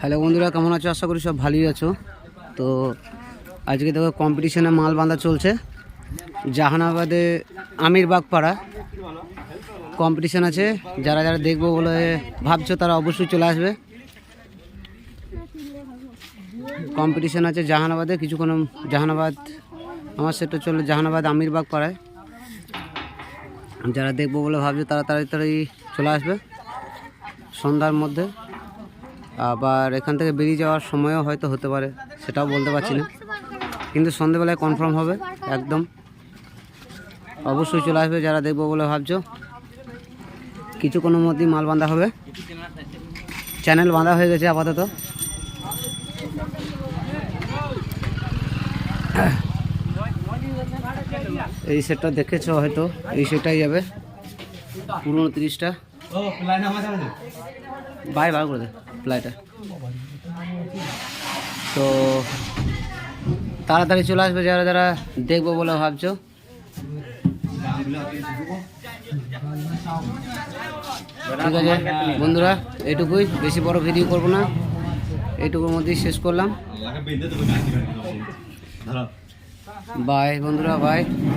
Hello বন্ধুরা, কেমন আছো? আশা করি সব ভালোই আছো। তো আজকে দেখো কম্পিটিশনে মাল বাঁধা চলছে। জাহানাবাদে আমিরবাগ পাড়া কম্পিটিশন আছে। যারা যারা দেখব বলে ভাবছ তারা অবশ্যই চলে আসবে। কম্পিটিশন আছে জাহানাবাদে। কিছুক্ষণ জাহানাবাদ, আমার সেটা চলে জাহানাবাদ আমিরবাগ পাড়ায় যারা দেখব বলে ভাবছ তারা তাড়াতাড়ি চলে আসবে। সন্ধ্যার মধ্যে। আবার এখান থেকে বেরিয়ে যাওয়ার সময়ও হয়তো হতে পারে, সেটাও বলতে পারছি না। কিন্তু সন্ধেবেলায় কনফার্ম হবে, একদম। অবশ্যই চলে আসবে যারা দেখব বলে ভাবছ। কিছুক্ষণের মধ্যেই মাল বাঁধা হবে। চ্যানেল বাঁধা হয়ে গেছে আপাতত। এই সেটটা দেখেছ হয়তো, এই সেটাই যাবে। পুরো তিরিশটা। বাই বার করে দে প্লাইটা তো তাড়াতাড়ি চলে আসবে যারা যারা দেখব বলে ভাবছ। ঠিক আছে বন্ধুরা এটুকুই। বেশি বড় ভিডিও করব না। এইটুকুর মধ্যেই শেষ করলাম। বাই বন্ধুরা বাই